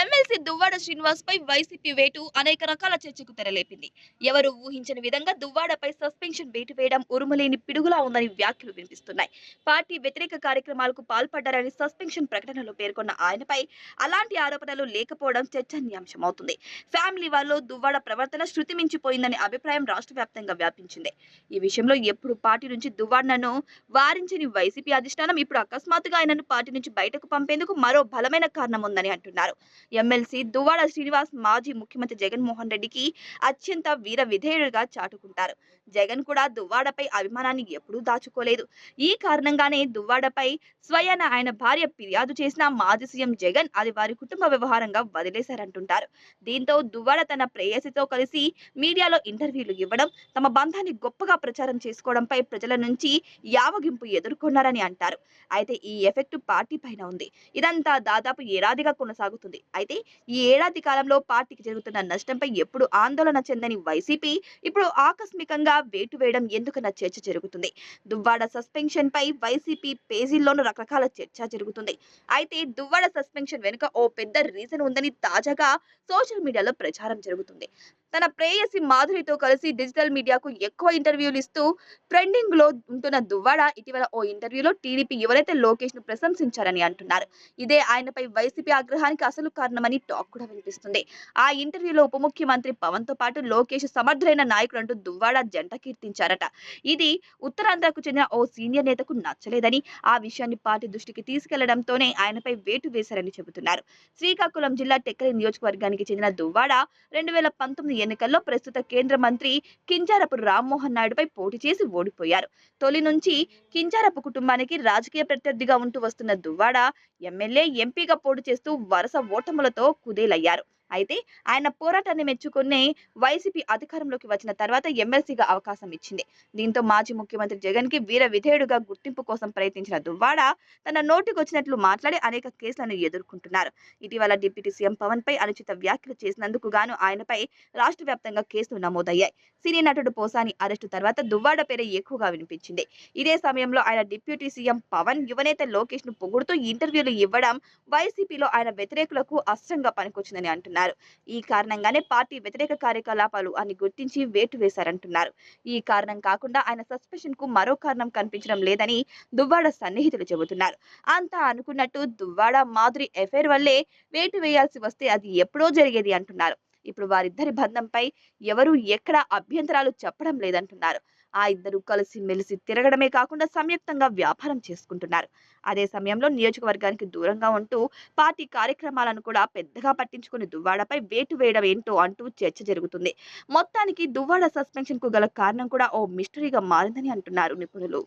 MLC Srinivas పై వైసీపీ వేటు అనేక రకాల చర్చకు తెరలేపింది. ఎవరు ఊహించని విధంగా దువ్వాడపై సస్పెన్షన్ వేటు వేయడం ఉరుములేని పిడుగులా ఉందని వ్యాఖ్యలు వినిపిస్తున్నాయి. పార్టీ వ్యతిరేక కార్యక్రమాలకు పాల్పడ్డారని సస్పెన్షన్ ప్రకటనలో పేర్కొన్న ఆయనపై అలాంటి ఆరోపణలు లేకపోవడం చర్చనీయాంశమవుతుంది. ఫ్యామిలీ వాళ్ళు దువ్వాడ ప్రవర్తన శృతి మించిపోయిందనే అభిప్రాయం రాష్ట్ర వ్యాప్తంగా వ్యాపించింది. ఈ విషయంలో ఎప్పుడు పార్టీ నుంచి దువ్వాడను వారించని వైసీపీ అధిష్టానం ఇప్పుడు అకస్మాత్తుగా ఆయనను పార్టీ నుంచి బయటకు పంపేందుకు మరో బలమైన కారణం ఉందని అంటున్నారు. ఎమ్మెల్సీ దువ్వాడ శ్రీనివాస్ మాజీ ముఖ్యమంత్రి జగన్మోహన్ రెడ్డికి అత్యంత వీర విధేయుడిగా చాటుకుంటారు. జగన్ కూడా దువ్వాడపై అభిమానాన్ని ఎప్పుడూ దాచుకోలేదు. ఈ కారణంగానే దువ్వాడపై స్వయాన ఆయన భార్య ఫిర్యాదు చేసిన మాజీ సీఎం జగన్ అది వారి కుటుంబ వ్యవహారంగా వదిలేశారంటుంటారు. దీంతో దువ్వాడ తన ప్రేయసితో కలిసి మీడియాలో ఇంటర్వ్యూలు ఇవ్వడం తమ బంధాన్ని గొప్పగా ప్రచారం చేసుకోవడంపై ప్రజల నుంచి యావగింపు ఎదుర్కొన్నారని అంటారు. అయితే ఈ ఎఫెక్ట్ పార్టీ పైన ఉంది. ఇదంతా దాదాపు ఏడాదిగా కొనసాగుతుంది. అయితే ఈ ఏడాది కాలంలో పార్టీకి జరుగుతున్న నష్టంపై ఎప్పుడు ఆందోళన చెందని వైసీపీ ఇప్పుడు ఆకస్మికంగా వేటు వేయడం ఎందుకన్న చర్చ జరుగుతుంది. దువ్వాడ సస్పెన్షన్ పై వైసీపీ పేజీల్లోనూ రకరకాల చర్చ జరుగుతుంది. అయితే దువ్వాడ సస్పెన్షన్ వెనుక ఓ పెద్ద రీజన్ ఉందని తాజాగా సోషల్ మీడియాలో ప్రచారం జరుగుతుంది. తన ప్రేయసి మాధురితో కలిసి డిజిటల్ మీడియాకు ఎక్కువ ఇంటర్వ్యూలు ఇస్తూ ట్రెండింగ్లో ఉంటున్న దువ్వాడ ఇటీవల ఓ ఇంటర్వ్యూలో టీడీపీ ఎవరైతే లోకేష్ను ప్రశంసించారని అంటున్నారు. ఇదే ఆయనపై వైసీపీ ఆగ్రహానికి అసలు కారణమని టాక్ కూడా వినిపిస్తుంది. ఆ ఇంటర్వ్యూలో ఉప ముఖ్యమంత్రి పవన్తో పాటు లోకేష్ సమర్థులైన నాయకుడు అంటూ దువ్వాడ జంట కీర్తించారట. ఇది ఉత్తరాంధ్రకు చెందిన ఓ సీనియర్ నేతకు నచ్చలేదని ఆ విషయాన్ని పార్టీ దృష్టికి తీసుకెళ్ళడంతోనే ఆయనపై వేటు వేశారని చెబుతున్నారు. శ్రీకాకుళం జిల్లా టెక్కలి నియోజకవర్గానికి చెందిన దువ్వాడ రెండు వేల పంతొమ్మిది ఎన్నికల్లో ప్రస్తుత కేంద్ర మంత్రి కింజారపు రామ్మోహన్ నాయుడుపై పోటీ చేసి ఓడిపోయారు. తొలి నుంచి కింజారపు కుటుంబానికి రాజకీయ ప్రత్యర్థిగా ఉంటూ వస్తున్న దువ్వాడ ఎమ్మెల్యే ఎంపీగా పోటీ చేస్తూ వరుస ఓటములతో కుదేలయ్యారు. అయితే ఆయన పోరాటాన్ని మెచ్చుకునే వైసీపీ అధికారంలోకి వచ్చిన తర్వాత ఎమ్మెల్సీగా అవకాశం ఇచ్చింది. దీంతో మాజీ ముఖ్యమంత్రి జగన్కి వీర విధేయుడుగా గుర్తింపు కోసం ప్రయత్నించిన దువ్వాడ తన నోటికొచ్చినట్లు మాట్లాడి అనేక కేసులను ఎదుర్కొంటున్నారు. ఇటీవల డిప్యూటీ సీఎం పవన్ పై అనుచిత వ్యాఖ్యలు చేసినందుకు గాను ఆయనపై రాష్ట్ర వ్యాప్తంగా కేసులు నమోదయ్యాయి. సినీ నటుడు పోసాని అరెస్టు తర్వాత దువ్వాడ పేరే ఎక్కువగా వినిపించింది. ఇదే సమయంలో ఆయన డిప్యూటీ సీఎం పవన్ యువనేత లోకేష్ను పొగుడుతూ ఇంటర్వ్యూలు ఇవ్వడం వైసీపీలో ఆయన వ్యతిరేకులకు అస్త్రంగా పనికొచ్చిందని అంటున్నారు. ఈ కారణంగానే పార్టీ వ్యతిరేక కార్యకలాపాలు అని గుర్తించి వేటు వేశారంటున్నారు. ఈ కారణం కాకుండా ఆయన సస్పెషన్కు మరో కారణం కనిపించడం లేదని దువ్వాడ సన్నిహితులు చెబుతున్నారు. అంతా అనుకున్నట్టు దువ్వాడ మాధురి ఎఫైర్ వల్లే వేటు వేయాల్సి వస్తే అది ఎప్పుడో జరిగేది అంటున్నారు. ఇప్పుడు వారిద్దరి బంధంపై ఎవరు ఎక్కడ అభ్యంతరాలు చెప్పడం లేదంటున్నారు. ఆ ఇద్దరు కలిసి మెలిసి తిరగడమే కాకుండా సంయుక్తంగా వ్యాపారం చేసుకుంటున్నారు. అదే సమయంలో నియోజకవర్గానికి దూరంగా ఉంటూ పార్టీ కార్యక్రమాలను కూడా పెద్దగా పట్టించుకుని దువ్వాడపై వేటు వేయడం ఏంటో అంటూ చర్చ జరుగుతుంది. మొత్తానికి దువ్వాడ సస్పెన్షన్కు గల కారణం కూడా ఓ మిస్టరీగా మారిందని అంటున్నారు నిపుణులు.